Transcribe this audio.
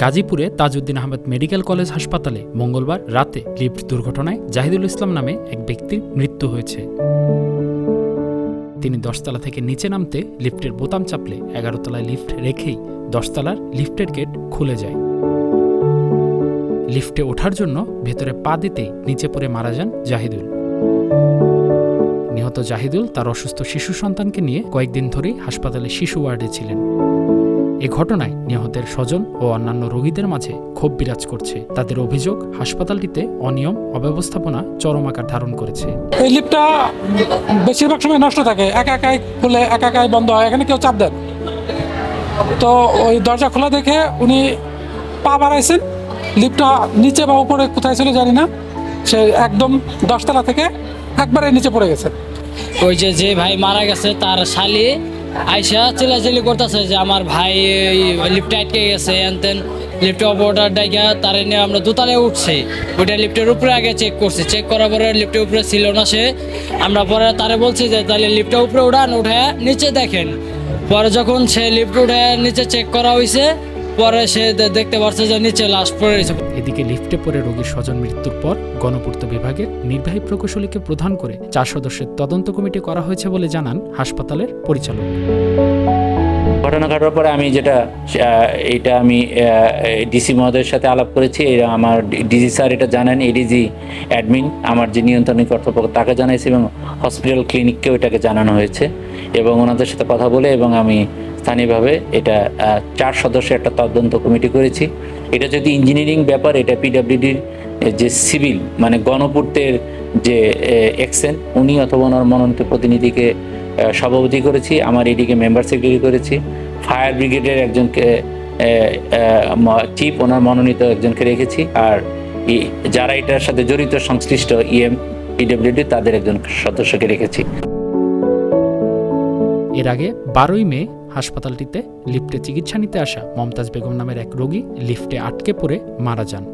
গাজীপুরে Tajuddin Ahmed medical college হাসপাতালে মঙ্গলবার রাতে লিফট দুর্ঘটনায় জাহিদুল ইসলাম নামে এক ব্যক্তির মৃত্যু হয়েছে। তিনি দশতলা থেকে নিচে নামতে লিফটের বোতাম চাপলে এগারো তলায় লিফট রেখেই দশতলার লিফটের গেট খুলে যায়। লিফটে ওঠার জন্য ভেতরে পা দিতেই নিচে পড়ে মারা যান জাহিদুল। নিহত জাহিদুল তার অসুস্থ শিশু সন্তানকে নিয়ে কয়েকদিন ধরেই হাসপাতালে শিশু ওয়ার্ডে ছিলেন। এ ঘটনায় নিহতের স্বজন ও অন্যান্য রোগীদের মাঝে ক্ষোভ বিরাজ করছে। তাদের অভিযোগ হাসপাতালটিতে অনিয়ম অব্যবস্থাপনা চরম আকার ধারণ করেছে। এই লিফটটা বেশিরভাগ সময় নষ্ট থাকে। একা একাই খুলে একা একাই বন্ধ হয়। এখানে কেউ চাপ দেন তো ওই দরজা খোলা দেখে উনি পা বাড়াইছেন। লিফটটা নিচে বা উপরে কোথায় ছিল জানি না। সে একদম দশতলা থেকে একবারে নিচে পড়ে গেছে। ওই যে যে ভাই মারা গেছে তার শালি আইসা চিলাচিলি করতেছে যে আমার ভাই লিফটে আটকে গেছে এনতেন লিফটে অপারেটার ডাইকা তার নিয়ে আমরা দোতলায় উঠছি। ওইটা লিফটের উপরে আগে চেক করছি। চেক করার পরে লিফটের উপরে ছিল না সে। আমরা পরে তারে বলছি যে, তাহলে লিফটের উপরে উঠান, উঠে নিচে দেখেন। পরে যখন সে লিফট উঠে নিচে চেক করা হয়েছে পরে সে দেখতে পারছে যে নিচে লাশ পড়ে রয়েছে। এদিকে লিফটে পড়ে রোগীর স্বজন মৃত্যুর পর গণপূর্ত বিভাগের নির্বাহী প্রকৌশলীকে প্রধান করে চার সদস্যের তদন্ত কমিটি করা হয়েছে বলে জানান হাসপাতালের পরিচালক। ঘটনা ঘটার পরে আমি যেটা এটা আমি ডিসি মহোদয়ের সাথে আলাপ করেছি আমার ডিজি স্যার এটা জানেন এডিজি অ্যাডমিন আমার যে নিয়ন্ত্রণী কর্তৃপক্ষ তাকে জানাইছি এবং হসপিটাল ক্লিনিককেও এটাকে জানানো হয়েছে। এবং ওনাদের সাথে কথা বলে এবং আমি স্থানীয়ভাবে এটা চার সদস্যের একটা তদন্ত কমিটি করেছি। এটা যদি ইঞ্জিনিয়ারিং ব্যাপার, এটা পিডাব্লিউডির যে সিভিল মানে গণপূর্তের যে এক্সেন, উনি অথবা ওনার মনোনীত প্রতিনিধিকে সভাপতি করেছি, আমার এদিকে মেম্বার সেক্রেটারি করেছি। ফায়ার ব্রিগেডের একজনকে চিফ, ওনার মনোনীত একজনকে রেখেছি। আর যারা এটার সাথে জড়িত সংশ্লিষ্ট ইএম, পিডব্লিউডি, তাদের একজন সদস্যকে রেখেছি। এর আগে বারোই মে হাসপাতালটিতে লিফটে চিকিৎসা নিতে আসা মমতাজ বেগম নামের এক রোগী লিফটে আটকে পড়ে মারা যান।